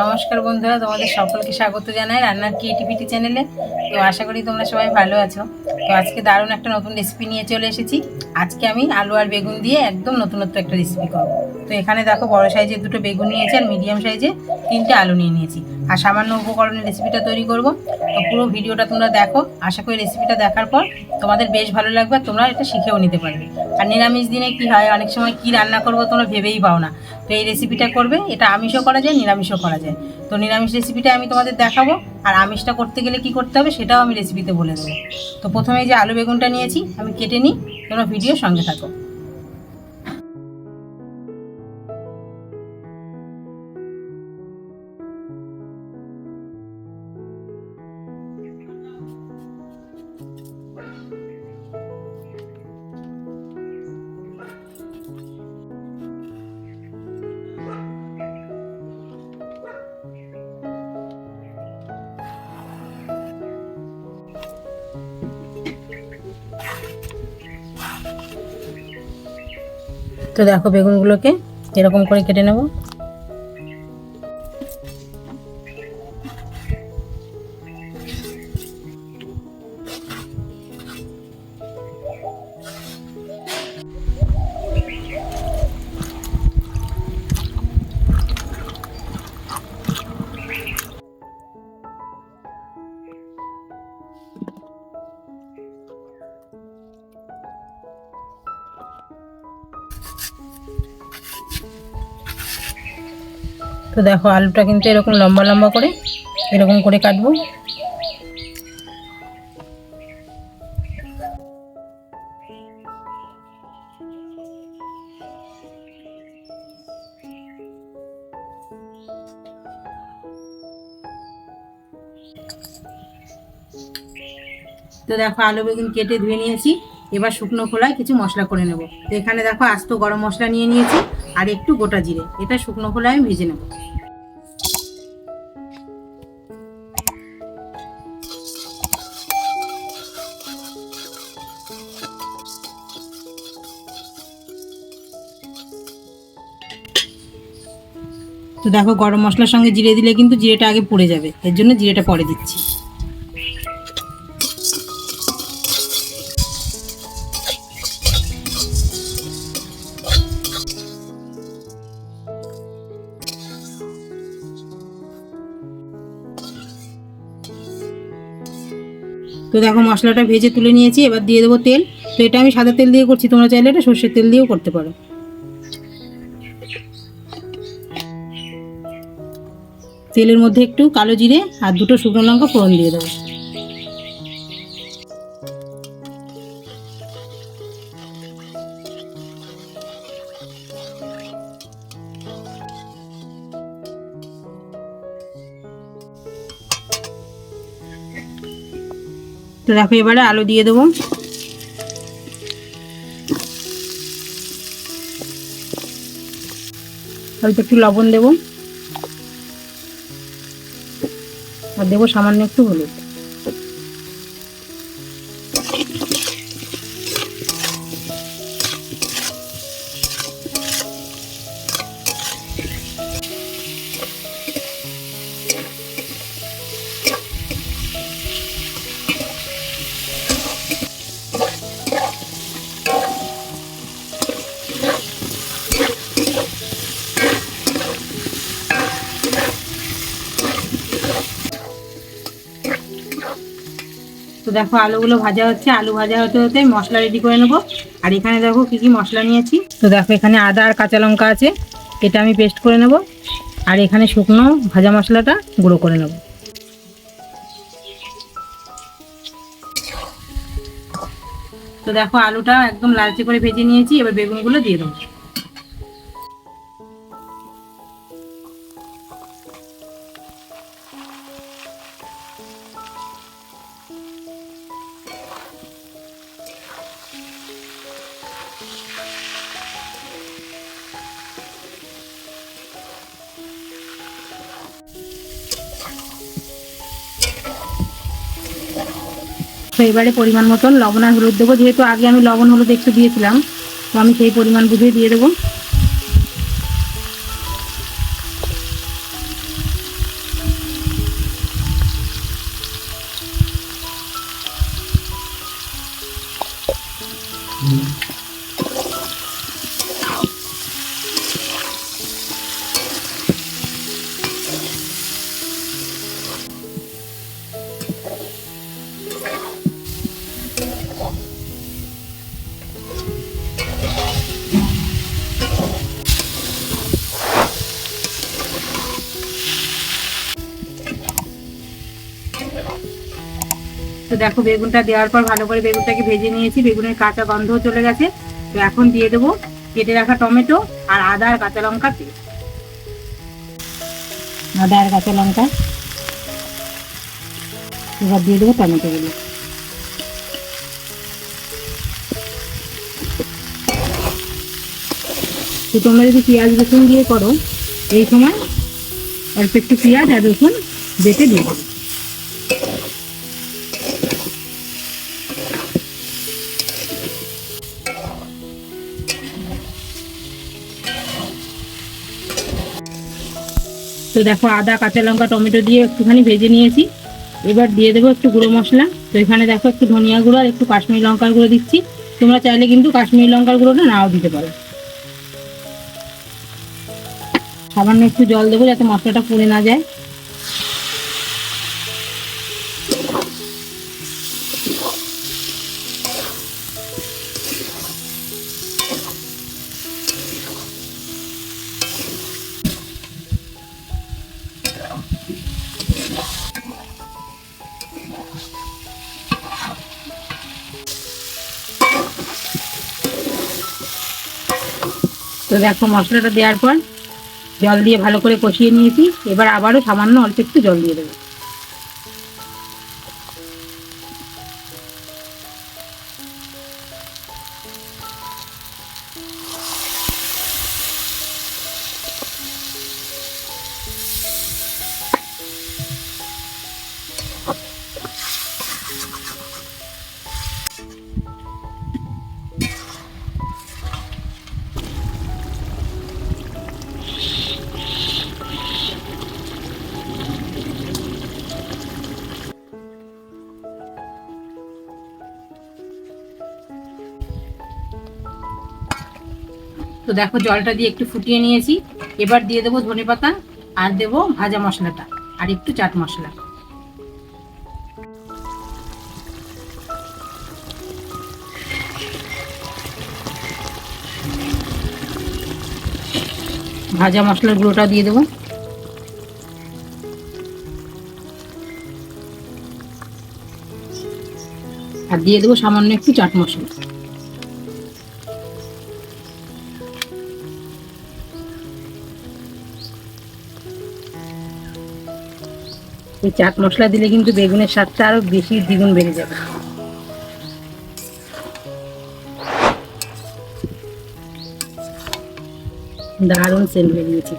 নমস্কার বন্ধুরা, তোমাদের সকলকে স্বাগত জানাই রান্নার ক্রিয়েটিভিটি চ্যানেলে তো আশা করি তোমরা সবাই ভালো আছো। তো আজকে দারুণ একটা নতুন রেসিপি নিয়ে চলে এসেছি। আজকে আমি আলু আর বেগুন দিয়ে একদম নতুনত্ব একটা রেসিপি করব। তো এখানে দেখো বড় সাইজের দুটো বেগুন নিয়েছি আর মিডিয়াম সাইজে তিনটে আলু নিয়ে নিয়েছি। আর সামান্য উপকরণের রেসিপিটা তৈরি করব। তো পুরো ভিডিওটা তোমরা দেখো। আশা করি রেসিপিটা দেখার পর তোমাদের বেশ ভালো লাগবে তোমরা এটা শিখেও নিতে পারবে। আর নিরামিষ দিনে কি হয়, অনেক সময় কি রান্না করব তোমরা ভেবেই পাও না। তো এই রেসিপিটা করবে, এটা আমিষও করা যায়, নিরামিষও করা যায়। তো নিরামিষ রেসিপিটা আমি তোমাদের দেখাবো, আর আমিষটা করতে গেলে কি করতে হবে সেটাও আমি রেসিপিতে বলে দেবো। তো প্রথমে যে আলু বেগুনটা নিয়েছি, আমি কেটে নিই, তোমরা ভিডিও সঙ্গে থাকো। তো দেখো বেগুনগুলোকে এরকম করে কেটে নেব। তো দেখো আলুটা কিন্তু এরকম লম্বা লম্বা করে এরকম করে কাটবো। তো দেখো আলু বেগুন কেটে ধুয়ে নিয়েছি। এবার শুকনো খোলায় কিছু মশলা করে নেব। তো এখানে দেখো আস্ত গরম মশলা নিয়ে নিয়েছি, আর একটু গোটা জিরে। এটা শুকনো খোলায় আমি ভেজে নেব। তো দেখো গরম মশলার সঙ্গে জিরে দিলে কিন্তু জিরেটা আগে পড়ে যাবে। এর জন্য জিরেটা পরে দিচ্ছি। তো দেখো মশলাটা ভেজে তুলে নিয়েছি, এবার দিয়ে দেবো তেল। তো এটা আমি সাদা তেল দিয়ে করছি, তোমরা চাইলে এটা সর্ষের তেল দিয়েও করতে পারো। তেলের মধ্যে একটু কালো জিরে আর দুটো শুকনো লঙ্কা ফোড়ন দিয়ে দেবো। তো দেখো, এবারে আলু দিয়ে দেবো। অল্প একটু লবণ দেবো। আর দেবো সামান্য একটু হলুদ। তো দেখো আলুগুলো ভাজা হচ্ছে, আলু ভাজা হতে হতে মশলা রেডি করে নেব। আর এখানে দেখো কি কি মশলা নিয়েছি। তো দেখো এখানে আদা আর কাঁচা লঙ্কা আছে, এটা আমি পেস্ট করে নেব। আর এখানে শুকনো ভাজা মশলাটা গুঁড়ো করে নেব। তো দেখো আলুটা একদম লালচে করে ভেজে নিয়েছি, এবার বেগুনগুলো দিয়ে দেবো। তো এবারে পরিমাণ মতন লবণ আর হলুদ দেবো। যেহেতু আগে আমি লবণ হলুদ একটু দিয়েছিলাম, তো আমি সেই পরিমাণ বুঝিয়ে দিয়ে দেবো। তো দেখো বেগুনটা দেওয়ার পর ভালো করে বেগুনটাকে ভেজে নিয়েছি, বেগুনের কাঁচা গন্ধও চলে গেছে। তো এখন দিয়ে দেবো কেটে রাখা টমেটো আর আদা আর কাঁচা লঙ্কা পেস্ট। আদা আর কাঁচা লঙ্কা। এবার দিয়ে দেবো টমেটোগুলো তো তোমরা যদি পেঁয়াজ রসুন দিয়ে করো, এই সময় অল্প একটু পেঁয়াজ আর রসুন বেটে দিয়ে দেবো। তো দেখো আদা, কাঁচা লঙ্কা, টমেটো দিয়ে একটুখানি ভেজে নিয়েছি। এবার দিয়ে দেবো একটু গুঁড়ো মশলা। তো এখানে দেখো একটু ধনিয়া গুঁড়ো আর একটু কাশ্মীর লঙ্কার গুঁড়ো দিচ্ছি। তোমরা চাইলে কিন্তু কাশ্মীর লঙ্কার গুঁড়োটা নাও দিতে পারো। সামান্য একটু জল দেবো যাতে মশলাটা পুড়ে না যায়। তো দেখো মশলাটা দেওয়ার পর জল দিয়ে ভালো করে কষিয়ে নিয়েছি। এবার আবারও সামান্য অল্প একটু জল দিয়ে দেবো। তো দেখো জলটা দিয়ে একটু ফুটিয়ে নিয়েছি। এবার দিয়ে দেবো ধনে পাতা আর দেবো ভাজা মশলাটা আর একটু চাট মশলা। ভাজা মশলার গুঁড়োটা দিয়ে দেবো। আর দিয়ে দেবো সামান্য একটু চাট মশলা। এই চাট মশলা দিলে কিন্তু বেগুনের স্বাদটা আরও বেশি দ্বিগুণ বেড়ে যাবে। দারুণ সেন্ট বেরিয়েছে।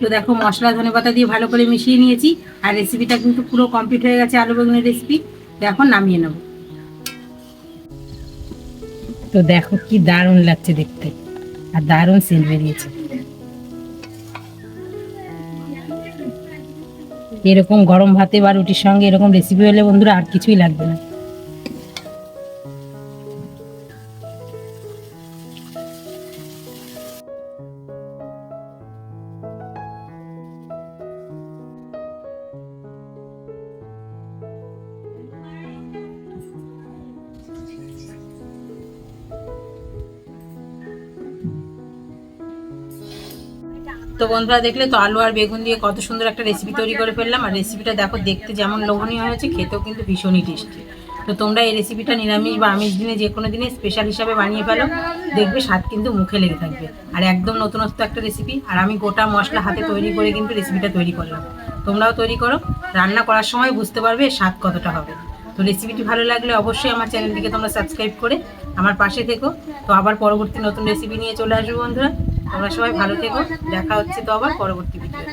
তো দেখো মশলা ধনে পাতা দিয়ে ভালো করে মিশিয়ে নিয়েছি, আর রেসিপিটা কিন্তু পুরো কমপ্লিট হয়ে গেছে আলু বেগুনের রেসিপি তো এখন নামিয়ে নেব। তো দেখো কি দারুণ লাগছে দেখতে। আর দারুণ সেল বেরিয়েছে। এরকম গরম ভাতে বা রুটির সঙ্গে এরকম রেসিপি হলে বন্ধুরা আর কিছুই লাগবে না। তো বন্ধুরা দেখলে তো আলু আর বেগুন দিয়ে কত সুন্দর একটা রেসিপি তৈরি করে ফেললাম। আর রেসিপিটা দেখো, দেখতে যেমন লোভনীয় হয়েছে, খেতেও কিন্তু ভীষণই টেস্টি তো তোমরা এই রেসিপিটা নিরামিষ বা আমিষ দিনে যে কোনো দিনে স্পেশাল হিসাবে বানিয়ে ফেলো। দেখবে স্বাদ কিন্তু মুখে লেগে থাকবে। আর একদম নতুনত্ব একটা রেসিপি আর আমি গোটা মশলা হাতে তৈরি করে কিন্তু রেসিপিটা তৈরি করলাম। তোমরাও তৈরি করো। রান্না করার সময় বুঝতে পারবে স্বাদ কতটা হবে। তো রেসিপিটি ভালো লাগলে অবশ্যই আমার চ্যানেলটিকে তোমরা সাবস্ক্রাইব করে আমার পাশে থেকো। তো আবার পরবর্তী নতুন রেসিপি নিয়ে চলে আসব বন্ধুরা। তোমরা সবাই ভালো থেকো। দেখা হচ্ছে তো আবার পরবর্তী ভিডিওতে।